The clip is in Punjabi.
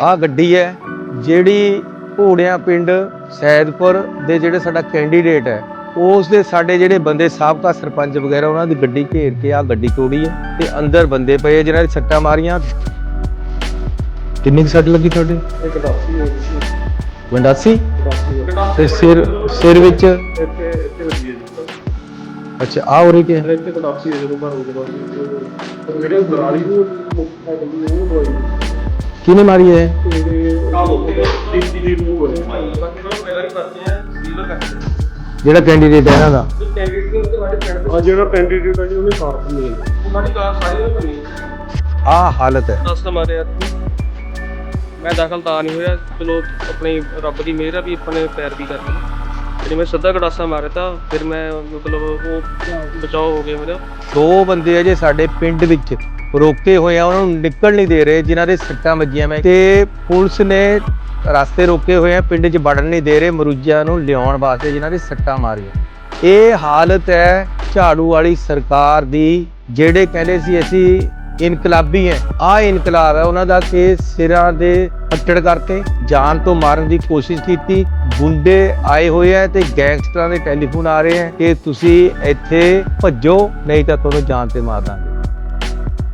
ਆ ਗੱਡੀ ਹੈ, ਜਿਹੜੀ ਘੋੜਿਆਂ ਪਿੰਡ ਸੈਦਪੁਰ ਦੇ ਜਿਹੜੇ ਸਾਡਾ ਕੈਂਡੀਡੇਟ ਹੈ ਉਸ ਦੇ ਸਾਡੇ ਜਿਹੜੇ ਬੰਦੇ ਸਾਬਕਾ ਸਰਪੰਚ ਵਗੈਰਾ, ਉਹਨਾਂ ਦੀ ਗੱਡੀ ਘੇਰ ਕੇ ਆ ਗੱਡੀ ਤੋੜੀ ਹੈ ਤੇ ਅੰਦਰ ਬੰਦੇ ਪਏ ਜਿਨ੍ਹਾਂ ਦੀ ਸੱਟਾਂ ਮਾਰੀਆਂ। ਕਿੰਨੀ ਕੁ ਸੱਟ ਲੱਗੀ ਤੁਹਾਡੇ? ਇੱਕ ਡਾਕਟਰੀ ਹੋ ਗਈ ਵੰਡਾਸੀ ਡਾਕਟਰੀ ਤੇ ਸਿਰ ਸਿਰ ਵਿੱਚ? ਅੱਛਾ ਆ ਹੋ? ਰਹੀ ਕਿ ਹਰ ਇੱਕ ਜਦੋਂ ਘਰ ਹੋ ਗਿਆ ਮੇਰੇ ਬਰਾਲੀ ਨੂੰ ਮੁੱਖਾ ਗੱਡੀ ਉਹ ਹੋਈ ਆ ਡੀਲਰ ਕਰਦੇ ਜਿਹੜਾ ਕੈਂਡੀਡੇਟ ਹੈ ਇਹਨਾਂ ਦਾ। ਆ ਜਿਹੜਾ ਕੈਂਡੀਡੇਟ ਹੈ ਜੀ ਉਹਨੇ ਸਾਥ ਨਹੀਂ ਹੈ ਉਹਨਾਂ ਦੀ ਕਾਰ ਸਾਰੀ ਉਹ ਬਣੀ ਆ ਹਾਲਤ ਹੈ। ਦਸ ਮਾਰੇ ਯਾਰ ਮੈਂ ਦਾਖਲ ਤਾਂ ਨਹੀਂ ਹੋਇਆ। ਚਲੋ ਆਪਣੀ ਰੱਬ ਦੀ ਮਿਹਰ ਆ ਵੀ ਆਪਣੇ ਪੈਰ ਵੀ ਕਰ ਲਏ ਜਿਹੜੀ ਮੈਂ ਸਿੱਧਾ ਗੜਾਸਾ ਮਾਰਿਆ ਤਾਂ ਫਿਰ ਮੈਂ ਮਤਲਬ ਉਹ ਬਚਾਓ ਹੋ ਗਿਆ ਮੇਰਾ। ਦੋ ਬੰਦੇ ਅਜੇ ਸਾਡੇ ਪਿੰਡ ਵਿੱਚ। ਰੋਕੇ ਹੋਏ ਆ, ਉਹਨਾਂ ਨੂੰ ਨਿਕਲ ਨਹੀਂ ਦੇ ਰਹੇ, ਜਿਨ੍ਹਾਂ ਦੇ ਸੱਟਾਂ ਵੱਜੀਆਂ ਮੈਂ। ਤੇ ਪੁਲਿਸ ਨੇ ਰਸਤੇ ਰੋਕੇ ਹੋਏ ਆ, ਪਿੰਡ 'ਚ ਵੜਨ ਨਹੀਂ ਦੇ ਰਹੇ, ਮਰੂਜਿਆਂ ਨੂੰ ਲਿਆਉਣ ਵਾਸਤੇ ਜਿਨ੍ਹਾਂ ਦੇ ਸੱਟਾਂ ਮਾਰੀਆਂ। ਇਹ ਹਾਲਤ ਹੈ ਝਾੜੂ ਵਾਲੀ ਸਰਕਾਰ ਦੀ, ਜਿਹੜੇ ਕਹਿੰਦੇ ਸੀ ਅਸੀਂ ਇਨਕਲਾਬੀ ਹੈ। ਆ ਇਨਕਲਾਬ ਹੈ, ਉਹਨਾਂ ਦਾ ਕਿ ਸਿਰਾਂ ਦੇ ਪੱਟੜ ਕਰਕੇ ਜਾਨ ਤੋਂ ਮਾਰਨ ਦੀ ਕੋਸ਼ਿਸ਼ ਕੀਤੀ। ਗੁੰਡੇ ਆਏ ਹੋਏ ਆ ਤੇ ਗੈਂਗਸਟਰਾਂ ਦੇ ਟੈਲੀਫੋਨ ਆ ਰਹੇ ਆ ਕਿ ਤੁਸੀਂ ਇੱਥੇ ਭੱਜੋ, ਨਹੀਂ ਤਾਂ ਤੁਹਾਨੂੰ ਜਾਨ ਤੇ ਮਾਰ ਦਾਂਗੇ।